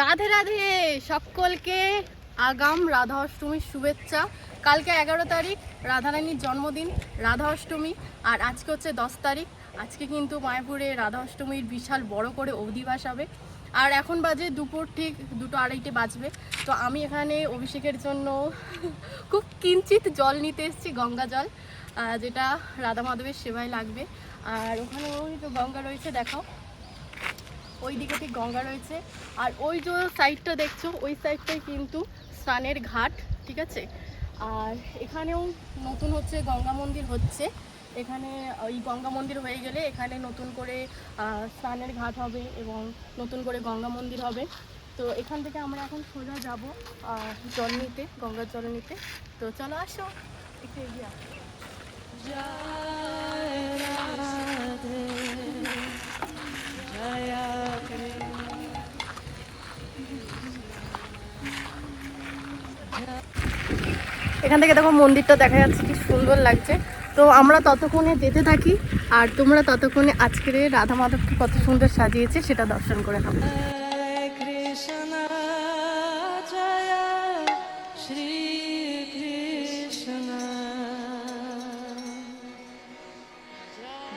রাধে রাধে, সকলকে আগাম রাধা অষ্টমীর শুভেচ্ছা। কালকে এগারো তারিখ, রাধারানীর জন্মদিন রাধা অষ্টমী আর আজকে হচ্ছে দশ তারিখ। আজকে কিন্তু মায়াপুরে রাধা অষ্টমীর বিশাল বড় করে অধিবাস হবে আর এখন বাজে দুপুর, ঠিক দুটো আড়াইটে বাজবে। তো আমি এখানে অভিষেকের জন্য খুব কিঞ্চিত জল নিতে এসেছি, গঙ্গা জল যেটা রাধা মাধবের সেবায় লাগবে। আর ওখানে তো গঙ্গা রয়েছে দেখাও ওই দিকে ঠিক গঙ্গা রয়েছে। আর ওই যে সাইডটা দেখছ, ওই সাইডটাই কিন্তু স্নানের ঘাট, ঠিক আছে? আর এখানেও নতুন হচ্ছে গঙ্গা মন্দির হচ্ছে। এখানে ওই গঙ্গা মন্দির হয়ে গেলে এখানে নতুন করে স্নানের ঘাট হবে এবং নতুন করে গঙ্গা মন্দির হবে। তো এখান থেকে আমরা এখন সোজা যাব জল নিতে গঙ্গার জল নিতে তো চলো আসো, একটু এগিয়ে আসো। এখান থেকে দেখো মন্দিরটা দেখা যাচ্ছে, কি সুন্দর লাগছে। তো আমরা ততক্ষণে যেতে থাকি, আর তোমরা ততক্ষণে আজকের রাধা মাধবকে কত সুন্দর সাজিয়েছে, সেটা দর্শন করে নাও। Krishna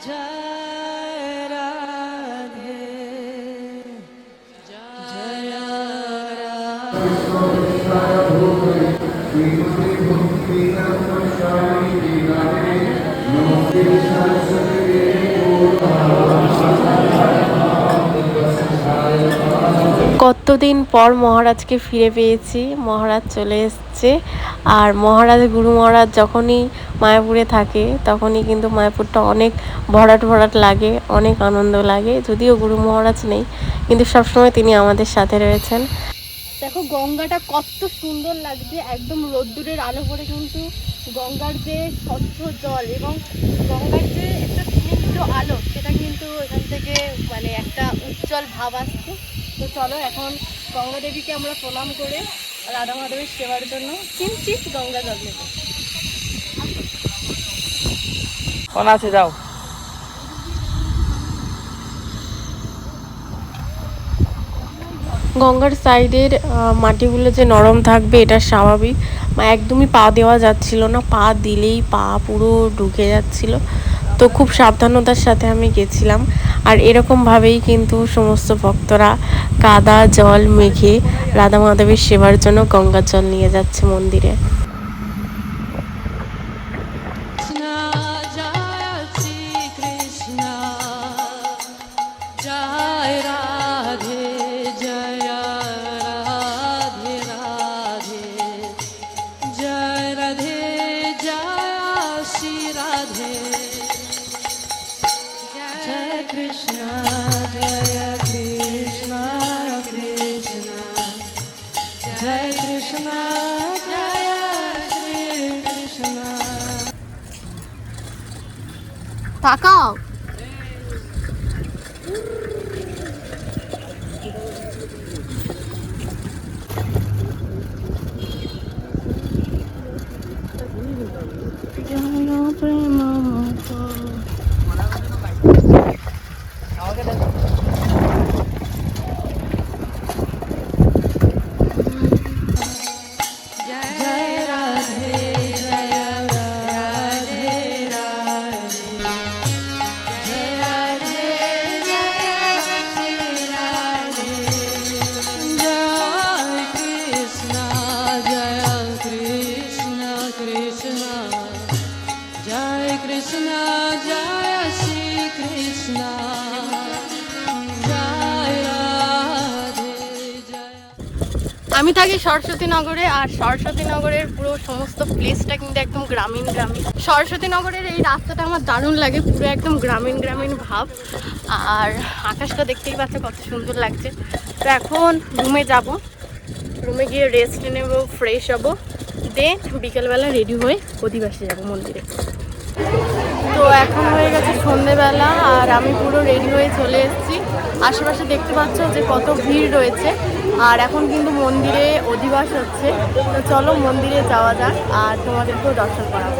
Jaya কতদিন পর মহারাজকে ফিরে পেয়েছি? মহারাজ চলে এসছে। আর মহারাজ, গুরু মহারাজ যখনই মায়াপুরে থাকে, তখনই কিন্তু মায়াপুরটা অনেক ভরাট ভরাট লাগে, অনেক আনন্দ লাগে। যদিও গুরু মহারাজ নেই, কিন্তু সবসময় তিনি আমাদের সাথে রয়েছেন। দেখো গঙ্গাটা কত সুন্দর লাগছে, একদম রোদ্দুরের আলো পরে কিন্তু গঙ্গার যে স্বচ্ছ জল এবং গঙ্গার যে একটা স্নিগ্ধ আলো, সেটা কিন্তু এখান থেকে মানে একটা উজ্জ্বল ভাব আসছে। তো চলো এখন গঙ্গা দেবীকে আমরা প্রণাম করে রাধা মাধবের সেবার জন্য কিঞ্চিত গঙ্গা জল নেব কোন আছে যাও। গঙ্গার সাইডের মাটিগুলো যে নরম থাকবে, এটা স্বাভাবিক। একদমই পা দেওয়া যাচ্ছিল না। পা দিলেই পা পুরো ঢুকে যাচ্ছিল। তো খুব সাবধানতার সাথে আমি গেছিলাম। আর এরকমভাবেই কিন্তু সমস্ত ভক্তরা কাদা, জল মেঘে রাধা মাধবের সেবার জন্য গঙ্গা জল নিয়ে যাচ্ছে মন্দিরে। তাকাও আমি থাকি সরস্বতী নগরে আর সরস্বতী নগরের পুরো সমস্ত প্লেসটা কিন্তু একদম গ্রামীণ গ্রামীণ। সরস্বতী নগরের এই রাস্তাটা আমার দারুণ লাগে, পুরো একদম গ্রামীণ গ্রামীণ ভাব। আর আকাশটা দেখতেই পাচ্ছে কত সুন্দর লাগছে। তো এখন রুমে যাব। রুমে গিয়ে রেস্ট নেব ফ্রেশ হব। দেন বিকেলবেলা রেডি হয়ে অধিবাসী যাব মন্দিরে। তো এখন হয়ে গেছে সন্ধেবেলা আর আমি পুরো রেডি হয়ে চলে এসেছি। আশেপাশে দেখতে পাচ্ছ যে কত ভিড় রয়েছে। আর এখন কিন্তু মন্দিরে অধিবাস হচ্ছে। তো চলো মন্দিরে যাওয়া যাক আর তোমাদেরকেও দর্শন করাবো।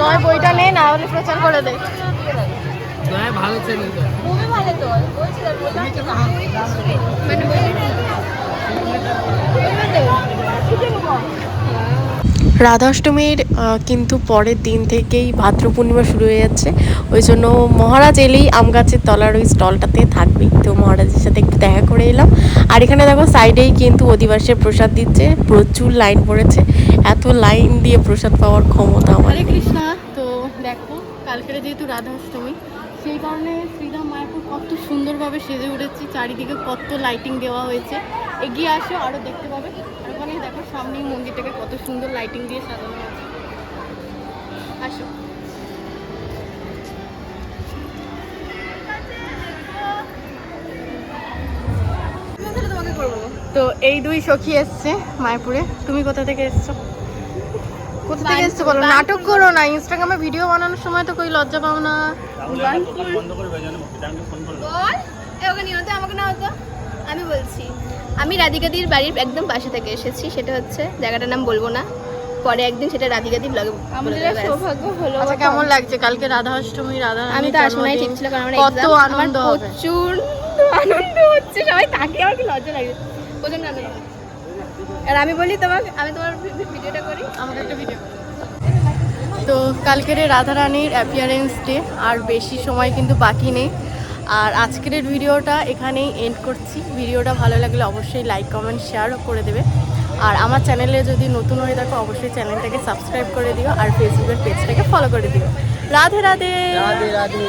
নয় বইটা নে না হলে প্রচার করে দে ভালো চ্যানেল রাধাষ্টমীর কিন্তু পরের দিন থেকেই ভাদ্র পূর্ণিমা শুরু হয়ে যাচ্ছে। ওই জন্য মহারাজ এলেই আম গাছের তলার ওই স্টলটাতে থাকবেই। তো মহারাজের সাথে একটু দেখা করে এলাম। আর এখানে দেখো সাইডেই কিন্তু অধিবাসের প্রসাদ দিচ্ছে। প্রচুর লাইন পড়েছে। এত লাইন দিয়ে প্রসাদ পাওয়ার ক্ষমতা আমার হরে কৃষ্ণা তো দেখো কালকের যেহেতু রাধাষ্টমী সেই কারণে শ্রীরাম মায়াপুর কত সুন্দরভাবে সেজে উঠেছি, চারিদিকে কত লাইটিং দেওয়া হয়েছে। এগিয়ে আসো আরও দেখতে পাবে। আর ওখানে দেখো সামনেই মন্দিরটাকে কত সুন্দর লাইটিং দিয়ে সাজানো আছে আসো। তো এই দুই সখী এসছে মায়াপুরে। তুমি কোথা থেকে এসছো? কোথা থেকে এসছো বলো? নাটক করো না ইনস্টাগ্রামে ভিডিও বানানোর সময় তো কই লজ্জা পাও না। আমি বলছি আমি রাধিকাদির বাড়ির একদম পাশে থেকে এসেছি সেটা হচ্ছে জায়গাটার নাম বলব না। পরে একদিন সেটা রাধিকাদি ব্লগে আমাদের সৌভাগ্য হলো আচ্ছা কেমন লাগছে? কালকে রাধা অষ্টমী রাধা আমি তো জন্মদিন। ঠিক ছিল কারণ আমার কত আনন্দ প্রচুর আনন্দ হচ্ছে সবাই তাকে আমার কি লজ্জা লাগে। প্রচণ্ড আনন্দ। আর আমি বলি তোমাকে আমি তোমার ভিডিওটা করি। আমাকে একটা ভিডিও তো কালকের এই রাধা রানীর অ্যাপিয়ারেন্স ডে আর বেশি সময় কিন্তু বাকি নেই। আর আজকের ভিডিওটা এখানেই এন্ড করছি। ভিডিওটা ভালো লাগলে অবশ্যই লাইক কমেন্ট শেয়ারও করে দেবে। আর আমার চ্যানেলে যদি নতুন হয়ে থাকো অবশ্যই চ্যানেলটাকে সাবস্ক্রাইব করে দিও। আর ফেসবুকের পেজটাকে ফলো করে দিও। রাধে রাধে! রাধে রাধে!